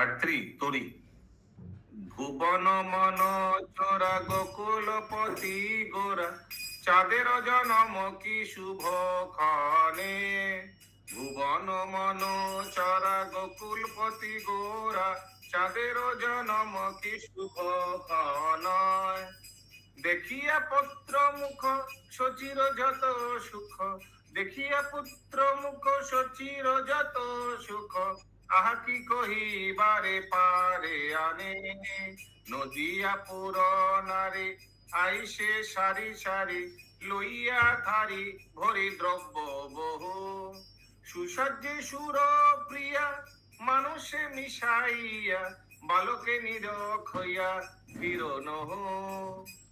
তরি ভুবন মন চোরা গোকুলপতি গোরা চাঁদের জনম কি শুভ খানে ভুবন মন চরা গোকুলপতি গোরা চাঁদের জনম কি শুভ খানয় দেখিয়া পুত্র মুখ সচির যত সুখ, দেখিয়া পুত্র মুখ সচির যত সুখ আহা কি কহিবারে পারে আনে? নদিয়া পুরনারে আইসে সারি সারি, লইয়া থারি ভরি দ্রব্য বহু। সুসজ্জে সুর প্রিয়া, মানুষে মিশাইয়া, বালকে নিরখ হইয়া নহ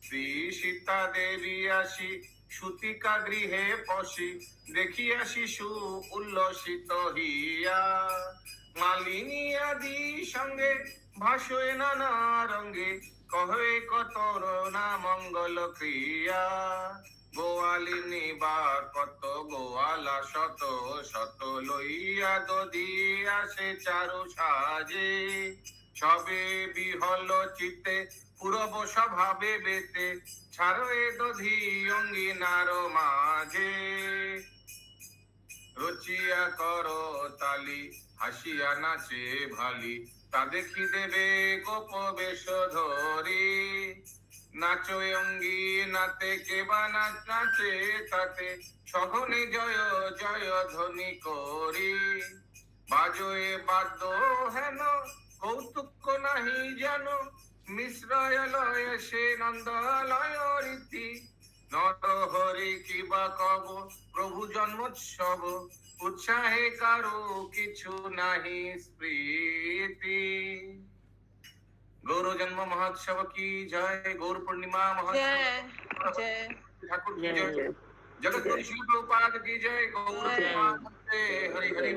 শ্রী সীতা দেবী আসি, সুতিকা গৃহে পশি, দেখিয়া শিশু উল্লসিত হইয়া। মালিনী আদি সঙ্গে ভাসয়ে নানা রঙ্গে কহে কত না মঙ্গল ক্রিয়া। গোয়ালিনী বা কত গোয়ালা, শত শত লইয়া দদি আসে চারু সাজে। সবে বিহল চিতে পুরব স্বভাবে বেতে ছাড়ো দধি অঙ্গিনার মাঝে। কর তালি, হাসিয়া নাচে ভালি। তা দেখি দেবে গোপ বেশ ধরি নাচো অঙ্গি, নাতে কে বা নাচ তাতে। সঘনে জয় জয় ধ্বনি করি। বাজোয়ে বাদ্য হেন, কৌতুক নাহি জানো মিশ্রয় লয় সে নন্দালয় রীতি। নর হরি কিবা কব, প্রভু জন্মোৎসব। উৎসাহে কারও কিছু নাহি স্মৃতি গৌর জন্ম মহোৎসব কি জয়? গৌর পূর্ণিমা মহোৎসব ঠাকুর কি জয় জগৎ শিল্প উপাদ কি জয়? গৌর হরি হরি।